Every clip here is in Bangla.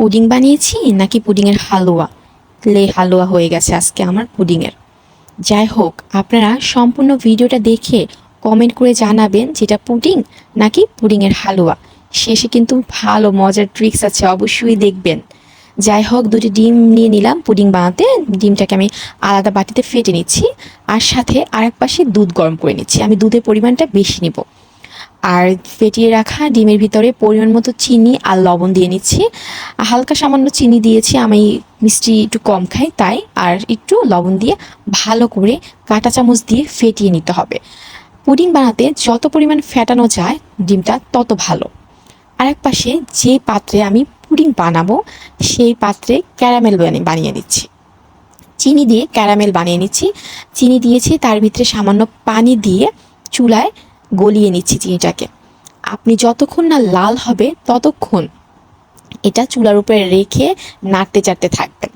পুডিং বানিয়েছি নাকি পুডিংয়ের হালুয়া? লে, হালুয়া হয়ে গেছে আজকে আমার পুডিংয়ের। যাই হোক, আপনারা সম্পূর্ণ ভিডিওটা দেখে কমেন্ট করে জানাবেন যেটা পুডিং নাকি পুডিংয়ের হালুয়া। শেষে কিন্তু ভালো মজার ট্রিক্স আছে, অবশ্যই দেখবেন। যাই হোক, দুটি ডিম নিয়ে নিলাম পুডিং বানাতে। ডিমটাকে আমি আলাদা বাটিতে ফেটে নিচ্ছি আর সাথে আরেক পাশে দুধ গরম করে নিচ্ছি। আমি দুধের পরিমাণটা বেশি নিব। আর ফেটিয়ে রাখা ডিমের ভিতরে পরিমাণ মতো চিনি আর লবণ দিয়ে নিচ্ছি। হালকা সামান্য চিনি দিয়েছি, আমি মিষ্টি একটু কম খাই তাই, আর একটু লবণ দিয়ে ভালো করে কাঁটা চামচ দিয়ে ফেটিয়ে নিতে হবে। পুডিং বানাতে যত পরিমাণ ফেটানো যায়, ডিমটা তত ভালো। আরেক পাশে যে পাত্রে আমি পুডিং বানাবো, সেই পাত্রে ক্যারামেল বানিয়ে বানিয়ে নিচ্ছি চিনি দিয়ে ক্যারামেল বানিয়ে নিচ্ছি। চিনি দিয়েছি, তার ভিতরে সামান্য পানি দিয়ে চুলায় গলিয়ে নিচ্ছি চিনিটাকে আপনি যতক্ষণ না লাল হবে, ততক্ষণ এটা চুলার উপরে রেখে নাড়তে চাড়তে থাকবেন।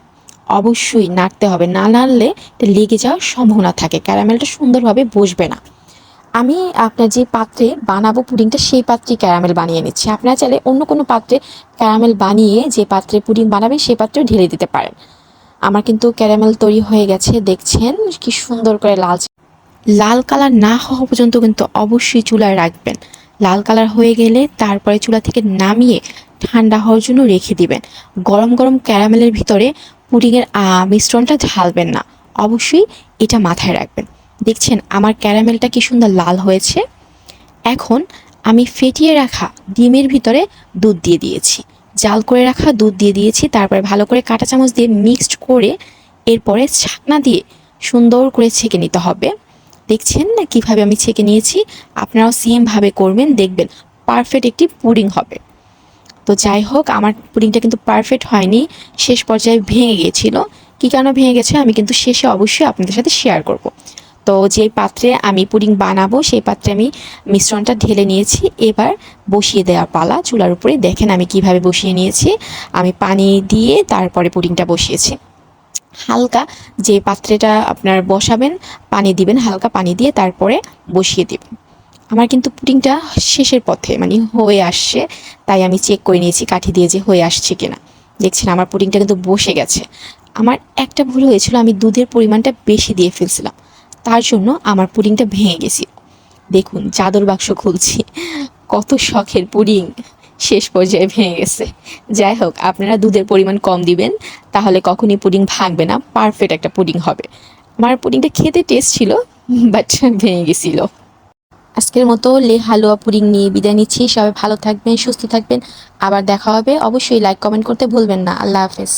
অবশ্যই নাড়তে হবে, না নাড়লে এটা লেগে যাওয়ার সম্ভাবনা থাকে, ক্যারামেলটা সুন্দরভাবে বসবে না। আমি আপনার যে পাত্রে বানাবো পুডিংটা, সেই পাত্রে ক্যারামেল বানিয়ে নিচ্ছি। আপনারা চাইলে অন্য কোনো পাত্রে ক্যারামেল বানিয়ে যে পাত্রে পুডিং বানাবেন, সেই পাত্রেও ঢেলে দিতে পারেন। আমার কিন্তু ক্যারামেল তৈরি হয়ে গেছে, দেখছেন কি সুন্দর করে লাল লাল কালার না হওয়া পর্যন্ত কিন্তু অবশ্যই চুলায় রাখবেন। লাল কালার হয়ে গেলে তারপরে চুলা থেকে নামিয়ে ঠান্ডা হওয়ার জন্য রেখে দিবেন। গরম গরম ক্যারামেলের ভিতরে পুডিংয়ের মিশ্রণটা ঢালবেন না। অবশ্যই এটা মাথায় রাখবেন। দেখছেন আমার ক্যারামেলটা কি সুন্দর লাল হয়েছে। এখন আমি ফেটিয়ে রাখা ডিমের ভিতরে দুধ দিয়ে দিয়েছি। জাল করে রাখা দুধ দিয়ে দিয়েছি, তারপরে ভালো করে কাঁটা চামচ দিয়ে মিক্সড করে এরপরে ছাকনা দিয়ে সুন্দর করে ছেঁকে নিতে হবে। দেখছেন না কীভাবে আমি ছেঁকে নিয়েছি? আপনারাও সেমভাবে করবেন, দেখবেন পারফেক্ট একটি পুডিং হবে। তো যাই হোক, আমার পুডিংটা কিন্তু পারফেক্ট হয়নি, শেষ পর্যায়ে ভেঙে গিয়েছিল। কী কারণে ভেঙে গেছে আমি কিন্তু শেষে অবশ্যই আপনাদের সাথে শেয়ার করব। তো যে পাত্রে আমি পুডিং বানাবো, সেই পাত্রে আমি মিশ্রণটা ঢেলে নিয়েছি। এবার বসিয়ে দেওয়ার পালা, চুলার উপরে দেখেন আমি কীভাবে বসিয়ে নিয়েছি। আমি পানি দিয়ে তারপরে পুডিংটা বসিয়েছি। হালকা যে পাত্রেটা আপনার বসাবেন, পানি দিবেন, হালকা পানি দিয়ে তারপরে বসিয়ে দিবেন। আমার কিন্তু পুডিংটা শেষের পথে মানে হয়ে আসছে, তাই আমি চেক করে নিয়েছি কাঠি দিয়ে যে হয়ে আসছে কিনা। দেখছেন আমার পুডিংটা কিন্তু বসে গেছে। আমার একটা ভুল হয়েছিল, আমি দুধের পরিমাণটা বেশি দিয়ে ফেলছিলাম। তার জন্য আমার পুডিংটা ভেঙে গেছিল দেখুন, চাদর বাক্স খুলছি। কত শখের পুডিং। শেষ পর্যায়ে ভেঙে গেছে। যাই হোক, আপনারা দুধের পরিমাণ কম দিবেন, তাহলে কখনই পুডিং ভাঙবে না পারফেক্ট একটা পুডিং হবে। আমার পুডিংটা খেতে টেস্ট ছিল বাট ভেঙে গেছিল। আজকের মতো লে হালুয়া পুডিং নিয়ে বিদায় নিচ্ছি। সবাই ভালো থাকবেন, সুস্থ থাকবেন। আবার দেখা হবে। অবশ্যই লাইক কমেন্ট করতে ভুলবেন না। আল্লাহ হাফেজ।